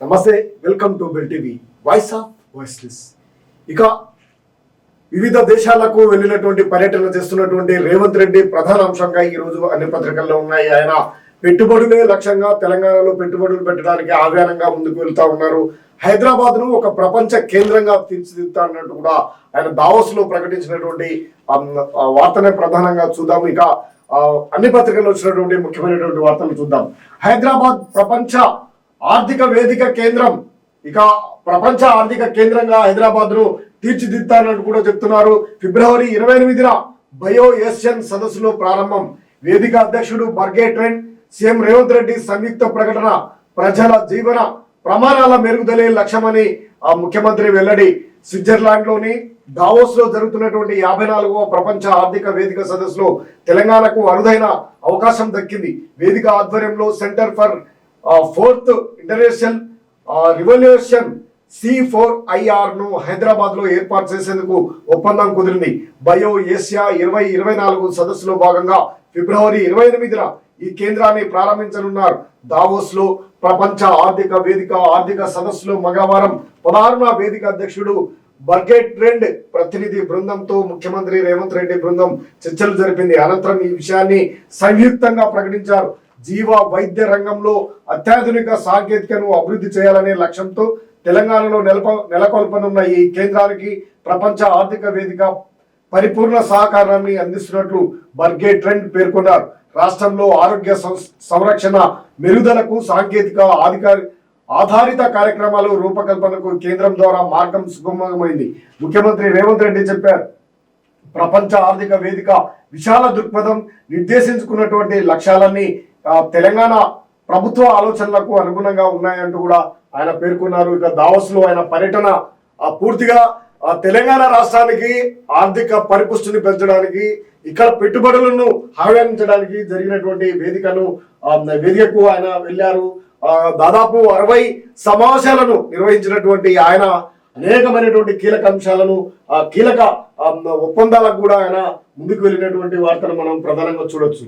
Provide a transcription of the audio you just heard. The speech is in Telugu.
నమస్తే welcome to bell TV voice of voiceless. ఇక వివిధ దేశాలకు వెళ్ళినటువంటి పర్యటన చేస్తున్నటువంటి రేవంత్ రెడ్డి ప్రధాన అంశంగా ఈ రోజు అన్ని పత్రికల్లో ఉన్నాయి. ఆయన పెట్టుబడులే లక్ష్యంగా తెలంగాణలో పెట్టుబడులు పెట్టడానికి ఆహ్వానంగా ముందుకు వెళ్తా ఉన్నారు. హైదరాబాద్ను ఒక ప్రపంచ కేంద్రంగా తీర్చిదిద్దా అన్నట్టు కూడా ఆయన దావోస్లో ప్రకటించినటువంటి వార్తనే ప్రధానంగా చూద్దాం. ఇక అన్ని పత్రికల్లో వచ్చినటువంటి ముఖ్యమైనటువంటి వార్తలు చూద్దాం. హైదరాబాద్ ప్రపంచ ఆర్థిక వేదిక కేంద్రం ఇక ప్రపంచ ఆర్థిక కేంద్రంగా హైదరాబాద్ను తీర్చిదిద్దానని కూడా చెప్తున్నారు. ఫిబ్రవరి ఇరవై ఎనిమిదిన బయో ఏషియన్ సదస్సులో ప్రారంభం. వేదిక అధ్యక్షుడు Borge Brende CM Revanth Reddy సంయుక్త ప్రకటన ప్రజల జీవన ప్రమాణాల మెరుగుదలే లక్ష్యమని ఆ ముఖ్యమంత్రి వెల్లడి. స్విట్జర్లాండ్లోని దావోస్లో జరుగుతున్నటువంటి యాభై నాలుగవ ప్రపంచ ఆర్థిక వేదిక సదస్సులో తెలంగాణకు అరుదైన అవకాశం దక్కింది. వేదిక ఆధ్వర్యంలో centre for fourth international revolution C four ఐఆర్ను హైదరాబాద్లో ఏర్పాటు చేసేందుకు ఒప్పందం కుదిరింది. బయో ఏషియా ఇరవై ఇరవై నాలుగు సదస్సులో భాగంగా ఫిబ్రవరి ఇరవై ఎనిమిదిన ఈ కేంద్రాన్ని ప్రారంభించనున్నారు. దావోస్లో ప్రపంచ ఆర్థిక వేదిక ఆర్థిక సదస్సులో మంగళవారం పదహారున వేదిక అధ్యక్షుడు బర్గెట్ ట్రెండ్ ప్రతినిధి బృందంతో ముఖ్యమంత్రి రేవంత్ రెడ్డి బృందం చర్చలు జరిపింది. అనంతరం ఈ విషయాన్ని సంయుక్తంగా ప్రకటించారు. జీవ వైద్య రంగంలో అత్యాధునిక సాంకేతికను అభివృద్ధి చేయాలనే లక్ష్యంతో తెలంగాణలో నెలకొ నెలకొల్పనున్న ఈ కేంద్రానికి ప్రపంచ ఆర్థిక వేదిక పరిపూర్ణ సహకారాన్ని అందిస్తున్నట్లు బర్గే ట్రెండ్ పేర్కొన్నారు. రాష్ట్రంలో ఆరోగ్య సంరక్షణ మెరుగుదలకు సాంకేతిక అధికారి ఆధారిత కార్యక్రమాలు రూపకల్పనకు కేంద్రం ద్వారా మార్గం సుగమమైంది. ముఖ్యమంత్రి రేవంత్ రెడ్డి చెప్పారు. ప్రపంచ ఆర్థిక వేదిక విశాల దృక్పథం నిర్దేశించుకున్నటువంటి లక్ష్యాలన్నీ తెలంగాణ ప్రభుత్వ ఆలోచనలకు అనుగుణంగా ఉన్నాయంటూ కూడా ఆయన పేర్కొన్నారు. ఇక దావస్లో ఆయన పర్యటన ఆ, పూర్తిగా తెలంగాణ రాష్ట్రానికి ఆర్థిక పరిపుష్టిని పెంచడానికి ఇక్కడ పెట్టుబడులను ఆహ్వానించడానికి జరిగినటువంటి వేదికను వేదికకు ఆయన వెళ్ళారు. దాదాపు అరవై సమావేశాలను నిర్వహించినటువంటి ఆయన అనేకమైనటువంటి కీలక అంశాలను ఆ, కీలక ఒప్పందాలకు కూడా ఆయన ముందుకు వెళ్ళినటువంటి వార్తను మనం ప్రధానంగా చూడొచ్చు.